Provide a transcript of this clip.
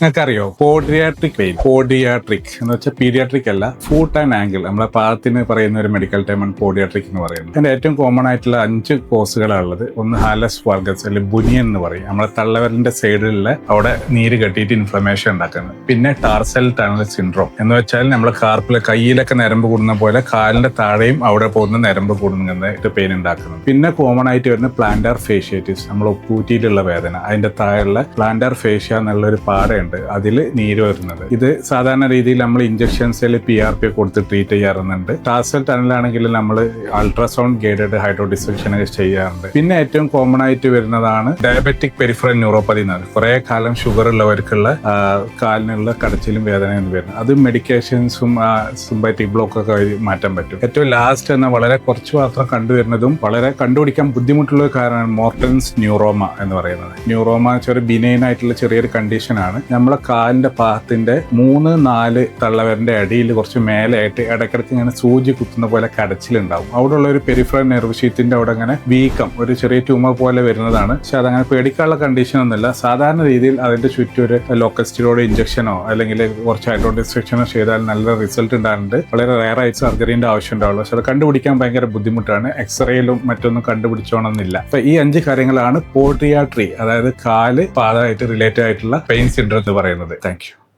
നിങ്ങൾക്കറിയോ? Podiatric pain podiatric എന്ന് വെച്ചാൽ പീഡിയാട്രിക് അല്ല ഫൂട്ട് ആൻഡ് ആംഗിൾ നമ്മളെ പാത്തിന് പറയുന്ന ഒരു മെഡിക്കൽ ടൈമാണ് പോഡിയാട്രിക് എന്ന് പറയുന്നത്. അതിന്റെ ഏറ്റവും കോമൺ ആയിട്ടുള്ള അഞ്ച് കോസുകളാണുള്ളത് ഒന്ന് ഹാലസ് വാർഗസ് അല്ലെങ്കിൽ ബുനിയൻ എന്ന് പറയും. നമ്മളെ തള്ളവരലിന്റെ സൈഡിലുള്ള അവിടെ നീര് കെട്ടിയിട്ട് ഇൻഫ്ലമേഷൻ ഉണ്ടാക്കുന്നത്. പിന്നെ ടാർസൽ ടണൽ സിൻഡ്രോം എന്ന് വെച്ചാൽ നമ്മളെ കാർപ്പിലെ കയ്യിലൊക്കെ നരമ്പ് കൂടുന്ന പോലെ കാലിന്റെ താഴെയും അവിടെ പോകുന്ന നരമ്പ് കൂടുന്നതായിട്ട് പെയിൻ ഉണ്ടാക്കുന്നത് പിന്നെ കോമൺ ആയിട്ട് വരുന്ന പ്ലാന്റാർ ഫേഷ്യേറ്റിസ് നമ്മൾ ഒപ്പൂറ്റിയിലുള്ള വേദന. അതിന്റെ താഴെയുള്ള പ്ലാന്റാർ ഫേഷ്യ എന്നുള്ള ഒരു പാടയുണ്ട്. അതിൽ നീര് വരുന്നത്. ഇത് സാധാരണ രീതിയിൽ നമ്മൾ ഇഞ്ചക്ഷൻസിൽ പി ആർ പി കൊടുത്ത് ട്രീറ്റ് ചെയ്യാറുണ്ട് ടാസൽ ടണലാണെങ്കിൽ നമ്മൾ അൾട്രാസൗണ്ട് ഗൈഡഡ് ഹൈഡ്രോ ഡിസക്ഷൻ ചെയ്യാറുണ്ട്. പിന്നെ ഏറ്റവും കോമൺ ആയിട്ട് വരുന്നതാണ് ഡയബറ്റിക് പെരിഫറൽ ന്യൂറോപ്പതി എന്ന് പറയും കുറെ കാലം ഷുഗർ ഉള്ളവർക്കുള്ള കാലിനുള്ള കടച്ചിലും വേദനയും വരുന്നത്. അത് മെഡിക്കേഷൻസും സിംബാറ്റിക് ബ്ലോക്ക് ഒക്കെ മാറ്റാൻ പറ്റും. ഏറ്റവും ലാസ്റ്റ് എന്ന വളരെ കുറച്ച് മാത്രം കണ്ടുവരുന്നതും വളരെ കണ്ടുപിടിക്കാൻ ബുദ്ധിമുട്ടുള്ള കാരണമാണ് മോർട്ടൻസ് ന്യൂറോമ എന്ന് പറയുന്നത്. ന്യൂറോമ ചെറിയ ബിനൈൻ ആയിട്ടുള്ള ചെറിയൊരു കണ്ടീഷനാണ് നമ്മളെ കാലിന്റെ പാത്തിന്റെ മൂന്ന് നാല് തള്ളവരന്റെ അടിയിൽ കുറച്ച് മേലെയായിട്ട് ഇടയ്ക്കിടയ്ക്ക് ഇങ്ങനെ സൂചി കുത്തുന്ന പോലെ കടച്ചിലുണ്ടാവും അവിടെ ഉള്ള ഒരു പെരിഫറൽ നെർവ് ഷീറ്റിന്റെ അവിടെ അങ്ങനെ വീക്കം ഒരു ചെറിയ ട്യൂമർ പോലെ വരുന്നതാണ്. പക്ഷെ അതങ്ങനെ പേടിക്കാനുള്ള കണ്ടീഷൻ ഒന്നുമില്ല. സാധാരണ രീതിയിൽ അതിന്റെ ചുറ്റും ഒരു ലോക്കൽ സ്റ്റിറോയിഡ് ഇഞ്ചക്ഷനോ അല്ലെങ്കിൽ കുറച്ച് ഹൈഡ്രോ ഡിസ്ട്രക്ഷനോ ചെയ്താൽ നല്ല റിസൾട്ട് ഉണ്ടാകുന്നുണ്ട് വളരെ റയർ ആയിട്ട് സർജറിന്റെ ആവശ്യം ഉണ്ടാവുള്ളൂ. പക്ഷെ അത് കണ്ടുപിടിക്കാൻ ഭയങ്കര ബുദ്ധിമുട്ടാണ്. എക്സ്റേയിലും മറ്റൊന്നും കണ്ടുപിടിച്ചോണമെന്നില്ല അപ്പം ഈ അഞ്ച് കാര്യങ്ങളാണ് പോട്രിയാട്രി അതായത് കാൽ പാദമായിട്ട് റിലേറ്റഡ് ആയിട്ടുള്ള പെയിൻ സിൻഡ്രം എന്ന് പറയുന്നത്. താങ്ക്